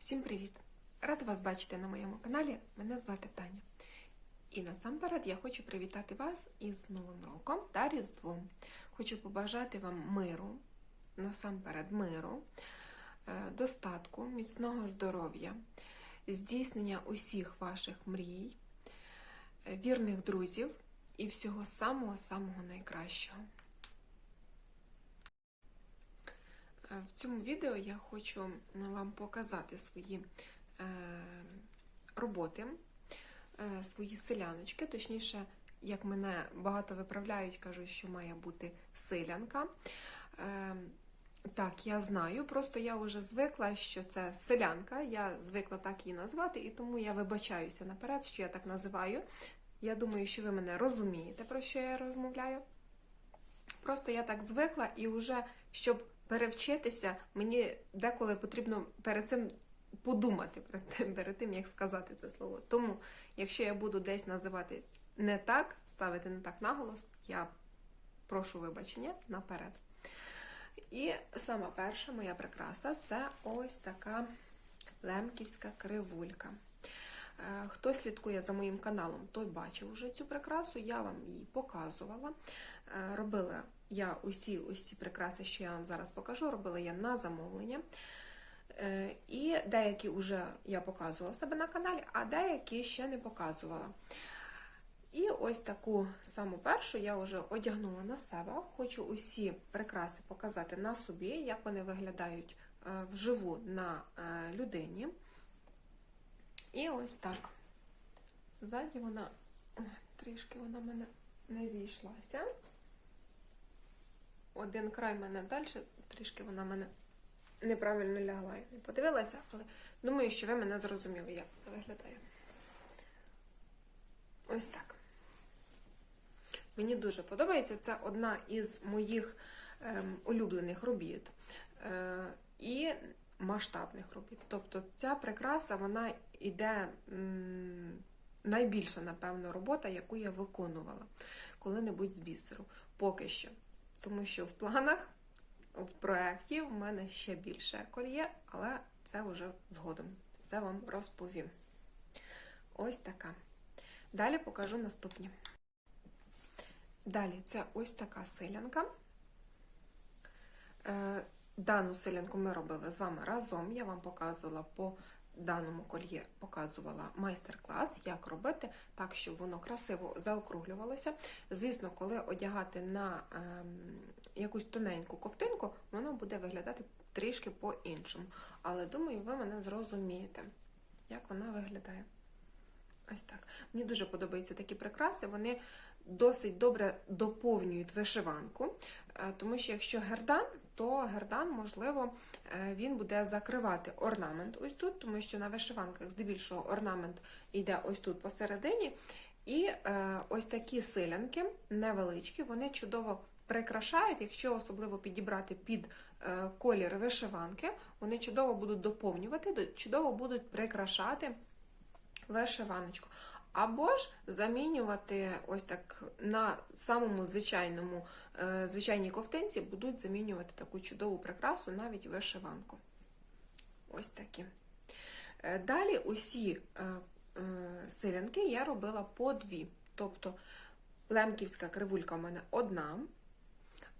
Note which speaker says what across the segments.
Speaker 1: Всім привіт! Рада вас бачити на моєму каналі. Мене звати Таня. І насамперед я хочу привітати вас із Новим роком та Різдвом. Хочу побажати вам миру, насамперед миру, е, достатку, міцного здоров'я, здійснення усіх ваших мрій, е, вірних друзів і всього самого-самого найкращого. Е, В цьому відео я хочу вам показати свої е, роботи, е, свої селяночки, точніше, як мене багато виправляють, кажуть, що має бути селянка. Е, Так, я знаю, просто я вже звикла, що це селянка, я звикла так її назвати, і тому я вибачаюся наперед, що я так називаю. Я думаю, що ви мене розумієте, про що я розмовляю. Просто я так звикла, і вже щоб перевчитися, мені деколи потрібно перед цим подумати, перед тим, перед тим, як сказати це слово. Тому, якщо я буду десь називати не так, ставити не так наголос, я прошу вибачення наперед. І сама перша моя прикраса це ось така лемківська кривулька. Е, Хто слідкує за моїм каналом, той бачив вже цю прикрасу, я вам її показувала. Е, Робила я усі ось прикраси, що я вам зараз покажу, робила я на замовлення. Е, І деякі вже я показувала себе на каналі, а деякі ще не показувала. І ось таку саму першу я вже одягнула на себе. Хочу усі прикраси показати на собі, як вони виглядають е, вживу на е, людині. І ось так. Ззаді вона трішки вона мене не зійшлася. Один край мене далі, трішки вона мене неправильно лягла. Я не подивилася, але думаю, що ви мене зрозуміли, як вона виглядає. Ось так. Мені дуже подобається. Це одна із моїх ем, улюблених робіт е, і масштабних робіт. Тобто ця прикраса, вона йде найбільша, напевно, робота, яку я виконувала коли-небудь з бісеру. Поки що. Тому що в планах, в проєкті в мене ще більше кольє, але це вже згодом. Все вам розповім. Ось така. Далі покажу наступні. Далі це ось така селянка. Е, Дану селянку ми робили з вами разом. Я вам показувала по даному кольє, показувала майстер-клас, як робити так, щоб воно красиво заокруглювалося. Звісно, коли одягати на ем, якусь тоненьку ковтинку, воно буде виглядати трішки по-іншому. Але думаю, ви мене зрозумієте, як вона виглядає. Ось так. Мені дуже подобаються такі прикраси. Вони досить добре доповнюють вишиванку, е, тому що якщо гердан, то гердан, можливо, е, він буде закривати орнамент ось тут, тому що на вишиванках здебільшого орнамент йде ось тут посередині. І е, ось такі силянки невеличкі, вони чудово прикрашають, якщо особливо підібрати під е, колір вишиванки, вони чудово будуть доповнювати, чудово будуть прикрашати вишиваночку. Або ж замінювати ось так на самому звичайному, е, звичайній ковтинці будуть замінювати таку чудову прикрасу, навіть вишиванку. Ось такі. Е, Далі усі е, силянки я робила по дві. Тобто лемківська кривулька в мене одна,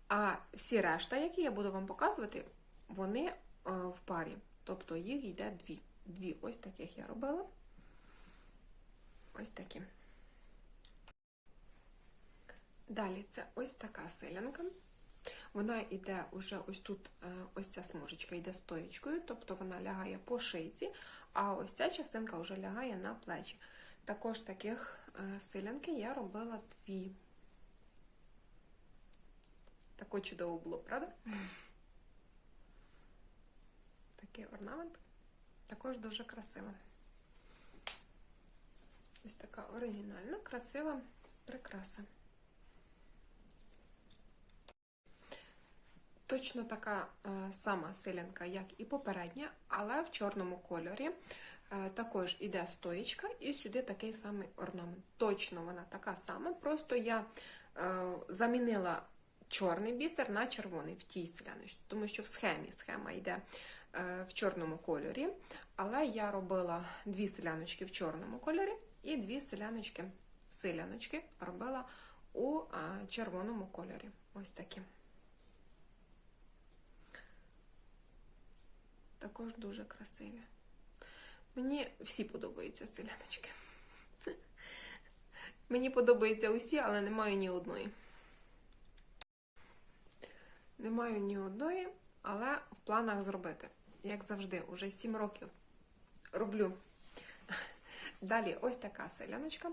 Speaker 1: а всі решта, які я буду вам показувати, вони в парі. Тобто їх йде дві. Дві ось таких я робила. Ось такі. Далі це ось така селянка. Вона йде уже ось тут, е, ось ця смужечка йде стоєчкою, тобто вона лягає по шийці, а ось ця частинка вже лягає на плечі. Також таких е, селянки я робила дві. Тако чудово було, правда? Такий орнамент. Також дуже красиво. Ось така оригінальна, красива прикраса. Точно така е, сама силянка, як і попередня, але в чорному кольорі. Е, також іде стоїчка, і сюди такий самий орнамент. Точно вона така сама, просто я е, замінила чорний бісер на червоний в тій селяночці, тому що в схемі схема йде в чорному кольорі, але я робила дві селяночки в чорному кольорі і дві селяночки, селяночки робила у червоному кольорі. Ось такі. Також дуже красиві. Мені всі подобаються селяночки. Мені подобаються усі, але не маю ні одної. Не маю ні одної, але в планах зробити. Як завжди, уже 7 років роблю. Далі ось така селяночка.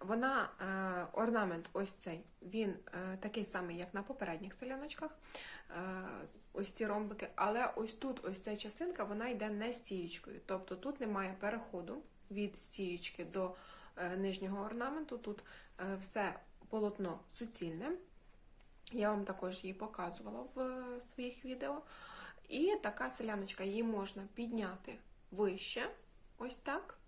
Speaker 1: Вона, е, орнамент ось цей, він е, такий самий, як на попередніх селяночках. Е, ось ці ромбики, але ось тут ось ця частинка вона йде не стієчкою. Тобто тут немає переходу від стієчки до нижнього орнаменту. Тут все полотно суцільне. Я вам також її показувала в своїх відео. І така селяночка, її можна підняти вище, ось так.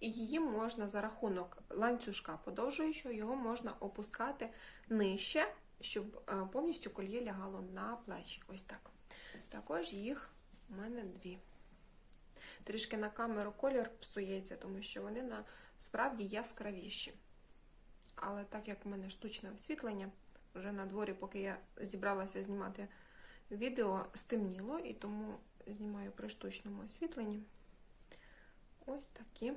Speaker 1: І її можна за рахунок ланцюжка подовжуючого, його можна опускати нижче, щоб е, повністю кольє лягало на плечі. Ось так. Також їх у мене дві. Трішки на камеру колір псується, тому що вони насправді яскравіші. Але так як в мене штучне освітлення, вже на дворі, поки я зібралася знімати відео, стемніло, і тому знімаю при штучному освітленні. Ось такі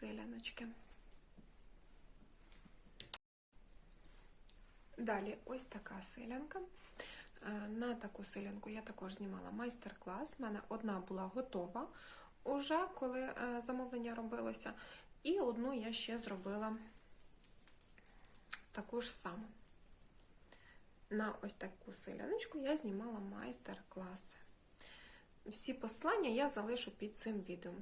Speaker 1: селяночки. Далі ось така селянка. Е, На таку селянку я також знімала майстер-клас. У мене одна була готова уже, коли е, замовлення робилося. І одну я ще зробила таку ж саму. На ось таку селяночку я знімала майстер-класи. Всі послання я залишу під цим відео.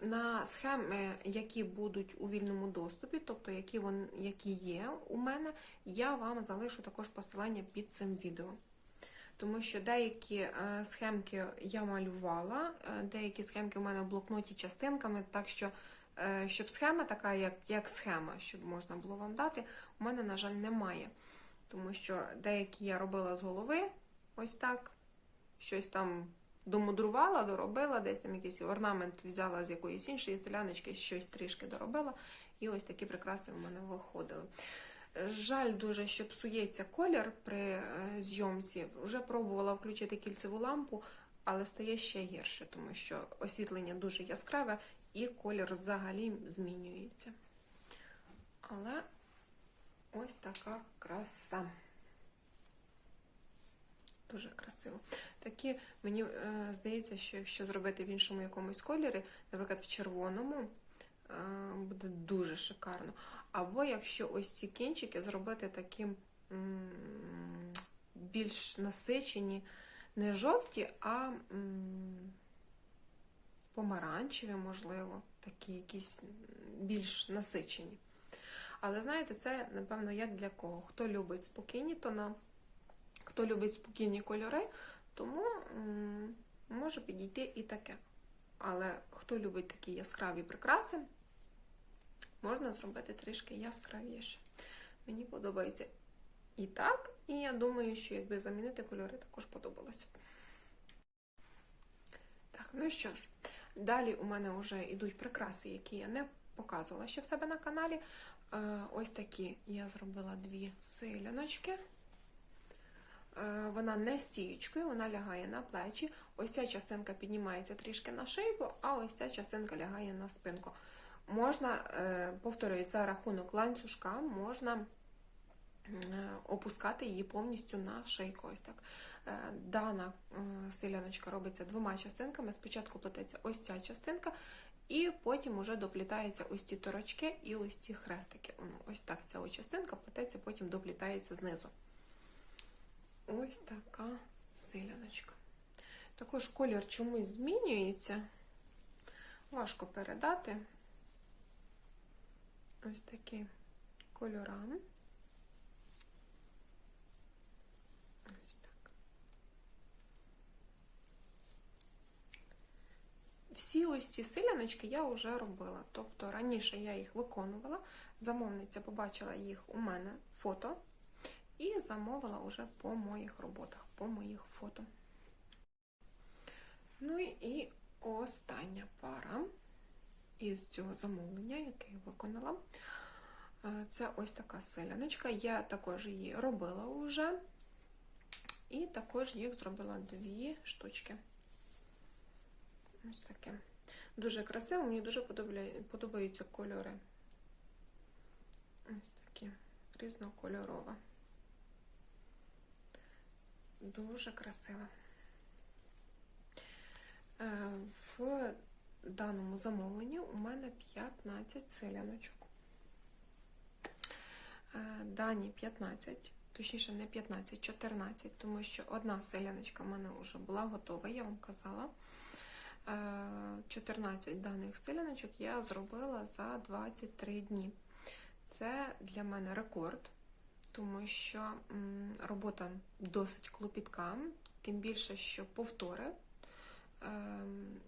Speaker 1: На схеми, які будуть у вільному доступі, тобто які, вон, які є у мене, я вам залишу також посилання під цим відео. Тому що деякі е, схемки я малювала, е, деякі схемки у мене в блокноті частинками, так що, е, щоб схема така, як, як схема, щоб можна було вам дати, у мене, на жаль, немає. Тому що деякі я робила з голови, ось так, щось там домудрувала, доробила, десь там якийсь орнамент взяла з якоїсь іншої селяночки, щось трішки доробила, і ось такі прикраси в мене виходили. Жаль дуже, що псується колір при е, зйомці. Вже пробувала включити кільцеву лампу, але стає ще гірше, тому що освітлення дуже яскраве і колір взагалі змінюється. Але ось така краса. Дуже красиво. Такі, мені е, здається, що якщо зробити в іншому якомусь кольорі, наприклад, в червоному, е, буде дуже шикарно. Або якщо ось ці кінчики зробити таким м, більш насичені, не жовті, а м, помаранчеві, можливо, такі якісь більш насичені. Але знаєте, це, напевно, як для кого? Хто любить спокійні тона, хто любить спокійні кольори, тому може підійти і таке. Але хто любить такі яскраві прикраси, можна зробити трішки яскравіше. Мені подобається і так, і я думаю, що якби замінити кольори, також подобалося. Так, ну що ж, далі у мене вже йдуть прикраси, які я не показувала ще в себе на каналі. Е, Ось такі я зробила дві силяночки. Е, Вона не стіючкою, вона лягає на плечі. Ось ця частинка піднімається трішки на шийку, а ось ця частинка лягає на спинку. Можна, е, повторюю, за рахунок ланцюжка можна е, опускати її повністю на шийку. Ось так. Дана селяночка робиться двома частинками. Спочатку плететься ось ця частинка, і потім вже доплітаються ось ці торочки і ось ці хрестики. Ось так ця частинка плететься, потім доплітається знизу. Ось така селяночка. Також колір чомусь змінюється. Важко передати. Ось такі кольора. Ось так. Всі ось ці силяночки я вже робила. Тобто раніше я їх виконувала, замовниця побачила їх у мене фото і замовила вже по моїх роботах, по моїх фото. Ну і остання пара із цього замовлення, яке я виконала. Е, Це ось така селяночка. Я також її робила вже. І також їх зробила дві штучки. Ось таке. Дуже красиво, мені дуже подобаються кольори. Ось такі різнокольорова. Дуже красиво. Е, В даному замовленні у мене 15 селяночок. Е, Дані 15, точніше не 15, 14, тому що одна селяночка в мене вже була готова, я вам казала. Е, 14 даних селяночок я зробила за 23 дні. Це для мене рекорд, тому що робота досить клопітка, тим більше, що повтори. Ем,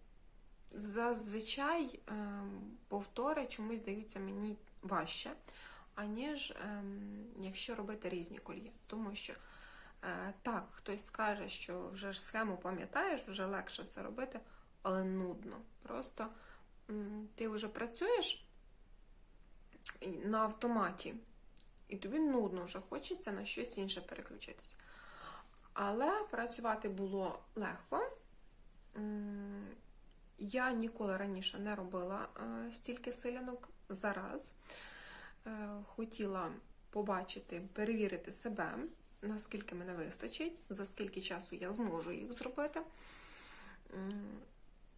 Speaker 1: Зазвичай ем, повтори чомусь здаються мені важче, аніж ем, якщо робити різні кольє. Тому що е, так, хтось скаже, що вже ж схему пам'ятаєш, вже легше все робити, але нудно. Просто ти вже працюєш на автоматі, і тобі нудно вже хочеться на щось інше переключитися. Але працювати було легко. Я ніколи раніше не робила е, стільки силянок зараз. Е, Хотіла побачити, перевірити себе, наскільки мене вистачить, за скільки часу я зможу їх зробити.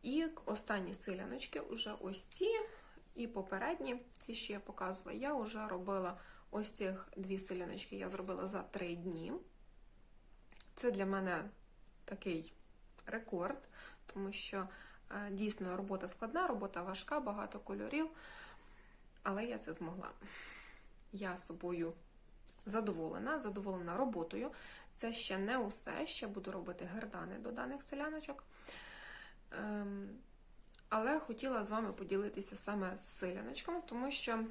Speaker 1: І останні силяночки, вже ось ці і попередні, ці, що я показувала, я вже робила ось цих дві силяночки, я зробила за три дні. Це для мене такий рекорд, тому що е, дійсно робота складна, робота важка, багато кольорів, але я це змогла. Я собою задоволена, задоволена роботою. Це ще не усе, ще буду робити гердани до даних селяночок. Ем, але хотіла з вами поділитися саме з селяночками, тому що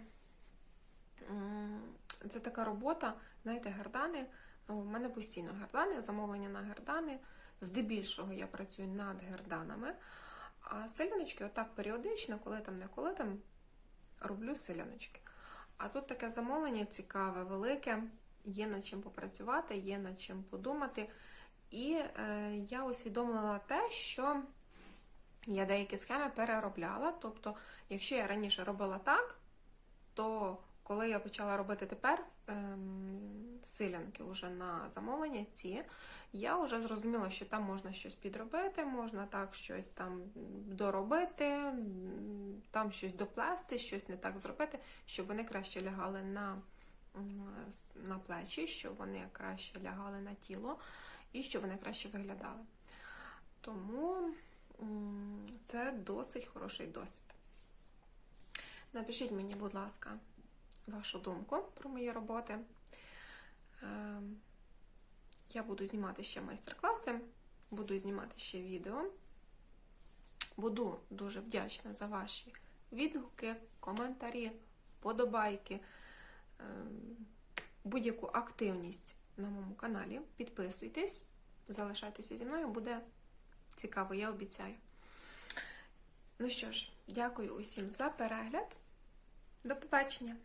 Speaker 1: це така робота, знаєте, гердани. У мене постійно гердани, замовлення на гердани. Здебільшого я працюю над герданами. А селяночки, отак періодично, коли там не коли там, роблю селяночки. А тут таке замовлення цікаве, велике, є над чим попрацювати, є над чим подумати. І е, я усвідомила те, що я деякі схеми переробляла. Тобто, якщо я раніше робила так, то коли я почала робити тепер ем, силянки вже на замовлення ці, я вже зрозуміла, що там можна щось підробити, можна так щось там доробити, там щось доплести, щось не так зробити, щоб вони краще лягали на, на плечі, щоб вони краще лягали на тіло і щоб вони краще виглядали. Тому це досить хороший досвід. Напишіть мені, будь ласка, вашу думку про мої роботи. Ем, Я буду знімати ще майстер-класи, буду знімати ще відео. Буду дуже вдячна за ваші відгуки, коментарі, вподобайки, ем, будь-яку активність на моєму каналі. Підписуйтесь, залишайтеся зі мною, буде цікаво, я обіцяю. Ну що ж, дякую усім за перегляд. До побачення!